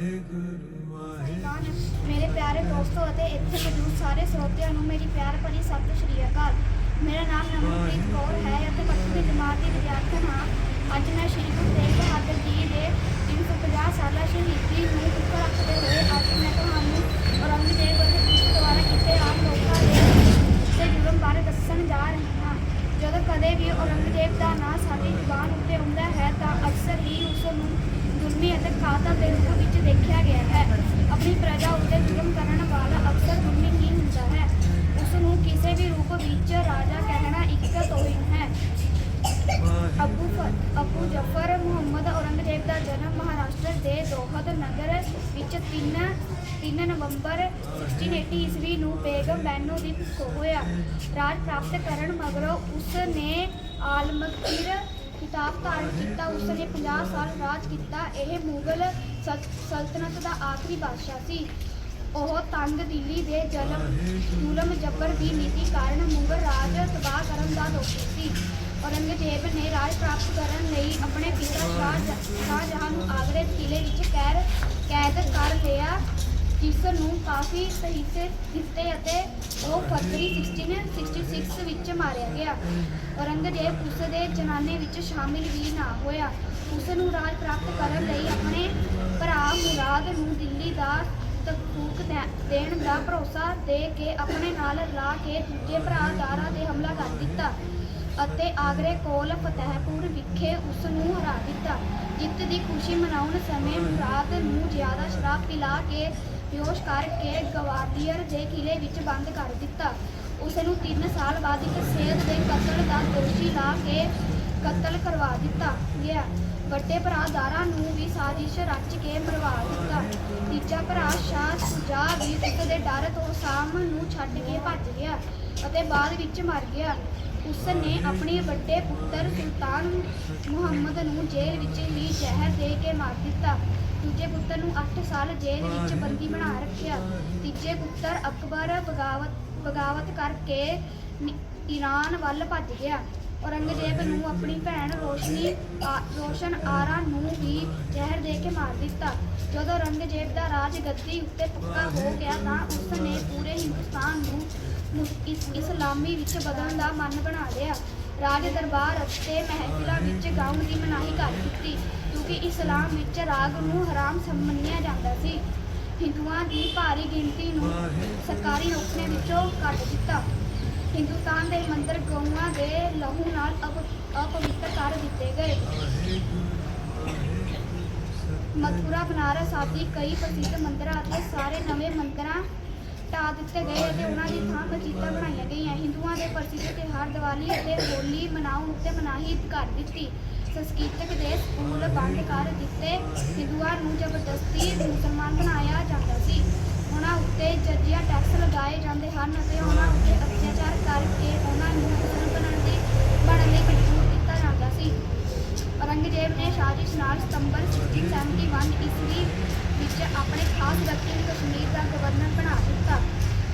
ਖਾਨ ਮੇਰੇ ਪਿਆਰੇ ਦੋਸਤੋ ਅਤੇ ਇੱਥੇ ਮੌਜੂਦ ਸਾਰੇ ਸਰੋਤਿਆਂ ਨੂੰ ਮੇਰੀ ਪਿਆਰ ਭਰੀ ਸਤਿ ਸ਼੍ਰੀ ਅਕਾਲ। ਮੇਰਾ ਨਾਮ ਨਮਨਪ੍ਰੀਤ ਕੌਰ ਹੈ ਅਤੇ ਪੱਛਮੀ ਜਮਾਤ ਦੀ ਵਿਦਿਆਰਥਣ ਹਾਂ। ਅੱਜ ਮੈਂ ਸ਼੍ਰੀ ਗੁਰੂ ਤੇਗ ਬਹਾਦਰ ਜੀ ਦੇ 350 ਸਾਲਾ ਸ਼ਹੀਦੀ ਨੂੰ ਮੁੱਖ ਰੱਖਦੇ ਹੋਏ ਅੱਜ ਮੈਂ ਤੁਹਾਨੂੰ ਔਰੰਗਜ਼ੇਬ ਅਤੇ ਉਸ ਦੁਆਰਾ ਕੀਤੇ ਆਮ ਲੋਕਾਂ ਦੇ ਤੇ ਜੁਰਮ ਬਾਰੇ ਦੱਸਣ ਜਾ ਰਹੀ ਹਾਂ ਜਦੋਂ ਕਦੇ ਵੀ ਔਰੰਗਜ਼ੇਬ ਦਾ ਨਾਂ ਸਾਡੀ ਜ਼ੁਬਾਨ ਉੱਤੇ ਆਉਂਦਾ ਹੈ ਤਾਂ ਅਕਸਰ ਹੀ ਉਸ ਨੂੰ ਜ਼ੁਲਮੀ ਦੇ ਰੂਪ ਵਿੱਚ ਦੇਖਿਆ ਗਿਆ ਹੈ। ਆਪਣੀ ਪ੍ਰਜਾ ਉੱਤੇ ਜ਼ੁਲਮ ਕਰਨ ਵਾਲਾ ਅਕਸਰ ਜ਼ੁਲਮੀ ਹੀ ਹੁੰਦਾ ਹੈ। ਉਸ ਨੂੰ ਕਿਸੇ ਵੀ ਰੂਪ ਵਿੱਚ ਰਾਜਾ ਕਹਿਣਾ ਇੱਕ ਤੋਹੀਨ ਹੈ। ਅਬੂ ਅਬੂ ਜਫਰ ਮੁਹੰਮਦ ਔਰੰਗਜ਼ੇਬ ਦਾ ਜਨਮ ਮਹਾਰਾਸ਼ਟਰ ਦੇ ਦੋਹਦ ਨਗਰ ਵਿੱਚ 3 3 ਨਵੰਬਰ 1680 ਈਸਵੀ ਨੂੰ ਬੇਗਮ ਬੈਨੋ ਦੀ ਕੁੱਖੋਂ ਹੋਇਆ। ਰਾਜ ਪ੍ਰਾਪਤ ਕਰਨ ਮਗਰੋਂ ਉਸ ਨੇ ਆਲਮਗੀਰ ਖਿਤਾਬ ਧਾਰਨ ਕੀਤਾ, ਉਸ ਨੇ 50 ਸਾਲ ਰਾਜ ਕੀਤਾ। ਇਹ ਮੁਗਲ ਸਲ- ਸਲਤਨਤ ਦਾ ਆਖਰੀ ਬਾਦਸ਼ਾਹ ਸੀ। ਉਹ ਤੰਗ ਦਿੱਲੀ ਦੇ ਜ਼ਲਮ ਜ਼ੁਲਮ ਜਬਰ ਦੀ ਨੀਤੀ ਕਾਰਨ ਮੁਗਲ ਰਾਜ ਤਬਾਹ ਕਰਨ ਦਾ ਦੋਸ਼ੀ ਸੀ। ਔਰੰਗਜ਼ੇਬ ਨੇ ਰਾਜ ਪ੍ਰਾਪਤ ਕਰਨ ਲਈ ਆਪਣੇ ਪਿਤਾ ਸ਼ਾਹ ਸ਼ਾਹਜਹਾਂ ਨੂੰ ਆਗਰੇ ਕਿਲੇ ਵਿੱਚ ਕੈਦ ਕੈਦ ਕਰ ਲਿਆ। ਜਿਸ ਨੂੰ ਕਾਫੀ ਸਹੀਸੇ ਦਿੱਤੇ ਅਤੇ ਉਹ ਫਰਵਰੀ 1666 ਵਿੱਚ ਮਾਰਿਆ ਗਿਆ। ਔਰੰਗਜ਼ੇਬ ਉਸ ਦੇ ਜਨਾਨੇ ਵਿੱਚ ਸ਼ਾਮਿਲ ਵੀ ਨਾ ਹੋਇਆ। ਉਸ ਨੂੰ ਰਾਜ ਪ੍ਰਾਪਤ ਕਰਨ ਲਈ ਆਪਣੇ ਭਰਾ ਮੁਰਾਦ ਨੂੰ ਦਿੱਲੀ ਦਾ ਤਕੂਕ ਦੇਣ ਦਾ ਭਰੋਸਾ ਦੇ ਕੇ ਆਪਣੇ ਨਾਲ ਲਾ ਕੇ ਦੂਜੇ ਭਰਾ ਦਾਰਾ ਤੇ ਹਮਲਾ ਕਰ ਦਿੱਤਾ ਅਤੇ ਆਗਰੇ ਕੋਲ ਫਤਿਹਪੁਰ ਵਿਖੇ ਉਸ ਨੂੰ ਹਰਾ ਦਿੱਤਾ। ਜਿੱਤ ਦੀ ਖੁਸ਼ੀ ਮਨਾਉਣ ਸਮੇਂ ਮੁਰਾਦ ਨੂੰ ਜ਼ਿਆਦਾ ਸ਼ਰਾਬ ਪਿਲਾ ਕੇ ਬੇਹੋਸ਼ ਕਰਕੇ ਗਵਾਲੀਅਰ ਦੇ ਕਿਲੇ ਵਿੱਚ ਬੰਦ ਕਰ ਦਿੱਤਾ। ਉਸ ਨੂੰ 3 ਸਾਲ ਬਾਅਦ ਇੱਕ ਸੇਧ ਦੇ ਕਤਲ ਦਾ ਦੋਸ਼ੀ ਲਾ ਕੇ ਕਤਲ ਕਰਵਾ ਦਿੱਤਾ ਗਿਆ। ਵੱਡੇ ਭਰਾ ਦਾਰਾ ਨੂੰ ਵੀ ਸਾਜ਼ਿਸ਼ ਰਚ ਕੇ ਮਰਵਾ ਦਿੱਤਾ। ਤੀਜਾ ਭਰਾ ਸ਼ਾਹ ਸੁਜਾ ਵੀ ਉਸ ਦੇ ਡਰ ਤੋਂ ਸਾਮ ਨੂੰ ਛੱਡ ਕੇ ਭੱਜ ਗਿਆ ਅਤੇ ਬਾਅਦ ਵਿੱਚ ਮਰ ਗਿਆ। ਉਸ ਨੇ ਆਪਣੇ ਵੱਡੇ ਪੁੱਤਰ ਸੁਲਤਾਨ ਮੁਹੰਮਦ ਨੂੰ ਜੇਲ੍ਹ ਵਿੱਚ ਹੀ ਜ਼ਹਿਰ ਦੇ ਕੇ ਮਾਰ ਦਿੱਤਾ। ਦੂਜੇ ਪੁੱਤਰ ਨੂੰ 8 ਸਾਲ ਜੇਲ੍ਹ ਵਿੱਚ ਬੰਦੀ ਬਣਾ ਰੱਖਿਆ। ਤੀਜੇ ਪੁੱਤਰ ਅਕਬਰ ਬਗਾਵਤ ਬਗਾਵਤ ਕਰਕੇ ਈਰਾਨ ਵੱਲ ਭੱਜ ਗਿਆ। ਔਰੰਗਜ਼ੇਬ ਨੂੰ ਆਪਣੀ ਭੈਣ ਰੋਸ਼ਨੀ, ਆ- ਰੋਸ਼ਨ ਆਰਾ ਨੂੰ ਵੀ ਜ਼ਹਿਰ ਦੇ ਕੇ ਮਾਰ ਦਿੱਤਾ। ਜਦੋਂ ਔਰੰਗਜ਼ੇਬ ਦਾ ਰਾਜ ਗੱਦੀ ਉੱਤੇ ਪੱਕਾ ਹੋ ਗਿਆ ਤਾਂ ਉਸ ਨੇ ਇਸਲਾਮੀ ਵਿੱਚ ਬਦਲਣ ਦਾ ਮਨ ਬਣਾ ਲਿਆ। ਰਾਜ ਦਰਬਾਰ ਅਤੇ ਮਹਿਫਿਲਾਂ ਵਿੱਚ ਗਾਉਣ ਦੀ ਮਨਾਹੀ ਕਰ ਦਿੱਤੀ, ਕਿਉਂਕਿ ਇਸਲਾਮ ਵਿੱਚ ਰਾਗ ਨੂੰ ਹਰਾਮ ਮੰਨਿਆ ਜਾਂਦਾ ਸੀ। ਹਿੰਦੂਆਂ ਦੀ ਭਾਰੀ ਗਿਣਤੀ ਨੂੰ ਸਰਕਾਰੀ ਨੌਕਰੀਆਂ ਵਿੱਚੋਂ ਕੱਢ ਦਿੱਤਾ। ਹਿੰਦੁਸਤਾਨ ਦੇ ਮੰਦਰ ਗਊਆਂ ਦੇ ਲਹੂ ਨਾਲ ਅਪ- ਅਪਵਿੱਤਰ ਕਰ ਦਿੱਤੇ ਗਏ। ਮਥੁਰਾ, ਬਨਾਰਸ ਆਦਿ ਕਈ ਪ੍ਰਸਿੱਧ ਮੰਦਰਾਂ ਅਤੇ ਸਾਰੇ ਨਵੇਂ ਮੰਦਰਾਂ ਢਾਹ ਦਿੱਤੇ ਗਏ ਅਤੇ ਉਹਨਾਂ ਦੀ ਥਾਂ ਮਸਜਿਦਾਂ ਬਣਾਈਆਂ ਗਈਆਂ। ਹਿੰਦੂਆਂ ਦੇ ਪ੍ਰਸਿੱਧ ਤਿਉਹਾਰ ਦੀਵਾਲੀ ਅਤੇ ਹੋਲੀ ਮਨਾਉਣ ਉੱਤੇ ਮਨਾਹੀ ਕਰ ਦਿੱਤੀ। ਸੰਸਕ੍ਰਿਤਕ ਦੇ ਸਕੂਲ ਬੰਦ ਕਰ ਦਿੱਤੇ। ਹਿੰਦੂਆਂ ਨੂੰ ਜ਼ਬਰਦਸਤੀ ਮੁਸਲਮਾਨ ਬਣਾਇਆ ਜਾਂਦਾ ਸੀ। ਉਹਨਾਂ ਉੱਤੇ ਜਜ਼ੀਆ ਟੈਕਸ ਲਗਾਏ ਜਾਂਦੇ ਹਨ ਅਤੇ ਉਹਨਾਂ ਉੱਤੇ ਅਤਿਆਚਾਰ ਕਰ ਕਸ਼ਮੀਰ ਬਣਾ ਦਿੱਤਾ।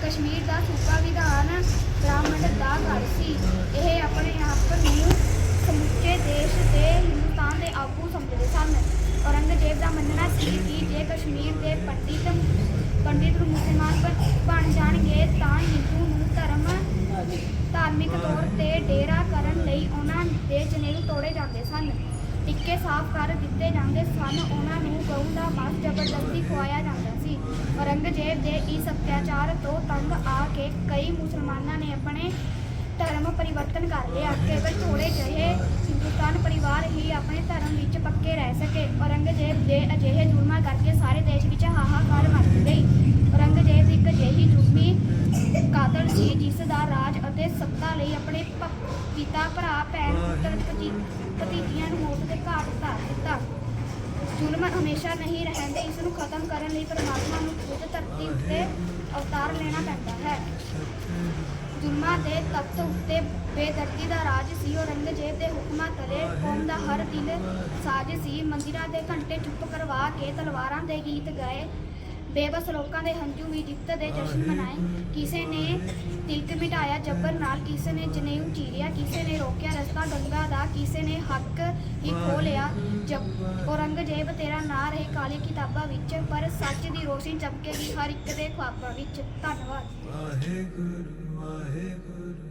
ਕਸ਼ਮੀਰ ਦਾ ਸੂਬਾ ਵਿਧਾਨ ਬ੍ਰਾਹਮਣ ਦਾ ਘਰ ਸੀ। ਇਹ ਆਪਣੇ ਆਪ ਨੂੰ ਸਮੁੱਚੇ ਦੇਸ਼ ਦੇ ਹਿੰਦੁਸਤਾਨ ਦੇ ਆਗੂ ਸਮਝਦੇ ਸਨ। ਔਰੰਗਜ਼ੇਬ ਦਾ ਮੰਨਣਾ ਸੀ ਕਿ ਜੇ ਕਸ਼ਮੀਰ ਦੇ ਪੰਡਿਤ ਪੰਡਿਤ ਨੂੰ ਮੁਸਲਮਾਨ ਬਣ- ਬਣ ਜਾਣਗੇ, ਤਾਂ ਹਿੰਦੂ ਨੂੰ ਧਰਮ ਧਾਰਮਿਕ ਤੌਰ ਤੇ ਡੇਰਾ ਕਰਨ ਲਈ ਉਹਨਾਂ ਦੇ ਜਨੇਊ ਤੋੜੇ ਜਾਂਦੇ ਸਨ। ਟਿੱਕੇ ਸਾਫ਼ ਕਰ ਦਿੱਤੇ ਜਾਂਦੇ ਸਨ, ਉਹਨਾਂ ਨੂੰ ਗਊ ਦਾ ਮਾਸ ਜ਼ਬਰਦਸਤੀ ਖਵਾਇਆ ਜਾਂਦਾ ਸੀ। ਔਰੰਗਜ਼ੇਬ ਦੇ ਇਸ ਅਤਿਆਚਾਰ ਤੋਂ ਤੰਗ ਆ ਕੇ ਕਈ ਮੁਸਲਮਾਨਾਂ ਨੇ ਆਪਣੇ ਧਰਮ ਪਰਿਵਰਤਨ ਕਰ ਲਿਆ। ਕੇਵਲ ਥੋੜੇ ਜਿਹੇ ਹਿੰਦੁਸਤਾਨ ਪਰਿਵਾਰ ਹੀ ਆਪਣੇ ਧਰਮ ਵਿੱਚ ਪੱਕੇ ਰਹਿ ਸਕੇ। ਔਰੰਗਜ਼ੇਬ ਦੇ ਅਜਿਹੇ ਜ਼ੁਲਮਾਂ ਕਰਕੇ ਸਾਰੇ ਦੇਸ਼ ਵਿੱਚ ਹਾਹਾਕਾਰ ਮਚ ਗਈ ਔਰੰਗਜ਼ੇਬ ਇੱਕ ਅਜਿਹੀ ਜ਼ੁਲਮੀ ਕਾਤਲ ਸੀ ਜਿਸ ਦਾ ਰਾਜ ਅਤੇ ਸੱਤਾ ਲਈ ਆਪਣੇ ਪਿਤਾ ਭਰਾ ਭੈਣ ਪੁੱਤਰ ਭਤੀ- ਭਤੀਜੀਆਂ ਨੂੰ ਮੌਤ ਦੇ ਘਾਟ ਉਤਾਰ ਦਿੱਤਾ। ਜ਼ੁਲਮ ਹਮੇਸ਼ਾ ਨਹੀਂ ਰਹਿੰਦੇ ਇਸ ਨੂੰ ਖਤਮ ਕਰਨ ਲਈ ਪਰਮਾਤਮਾ ਨੂੰ ਖੁਦ ਧਰਤੀ ਉੱਤੇ ਅਵਤਾਰ ਲੈਣਾ ਪੈਂਦਾ ਹੈ। ਜ਼ੁਲਮਾਂ ਦੇ ਤਖਤ ਉੱਤੇ ਬੇਦਰਦੀ ਦਾ ਰਾਜ ਸੀ ਔਰੰਗਜ਼ੇਬ ਦੇ ਹੁਕਮਾਂ ਤਲੇ ਕੌਮ ਦਾ ਹਰ ਦਿਲ ਸਾਜ਼ ਸੀ। ਮੰਦਿਰਾਂ ਦੇ ਘੰਟੇ ਚੁੱਪ ਕਰਵਾ ਕੇ ਤਲਵਾਰਾਂ ਦੇ ਗੀਤ ਗਾਏ। ਬੇਬਸ ਲੋਕਾਂ ਦੇ ਹੰਝੂ ਵੀ ਜਿੱਤ ਦੇ ਜਸ਼ਨ ਮਨਾਏ। ਕਿਸੇ ਨੇ ਤਿਲਕ ਮਿਟਾਇਆ ਜਬਰ ਨਾਲ, ਕਿਸੇ ਨੇ ਜਨੇਊ ਚੀਰਿਆ, ਕਿਸੇ ਨੇ ਰੋਕਿਆ ਰਸਤਾ ਗੰਗਾ ਦਾ, ਕਿਸੇ ਨੇ ਹੱਕ ਹੀ ਖੋ ਲਿਆ। ਜਬ ਔਰੰਗਜ਼ੇਬ ਤੇਰਾ ਨਾਂ ਰਹੇ ਕਾਲੀ ਕਿਤਾਬਾਂ ਵਿੱਚ, ਪਰ ਸੱਚ ਦੀ ਰੋਸ਼ਨੀ ਚਮਕੇਗੀ ਹਰ ਇੱਕ ਦੇ ਖੁਆਬਾਂ ਵਿੱਚ। ਧੰਨਵਾਦ। ਵਾਹਿਗੁਰੂ।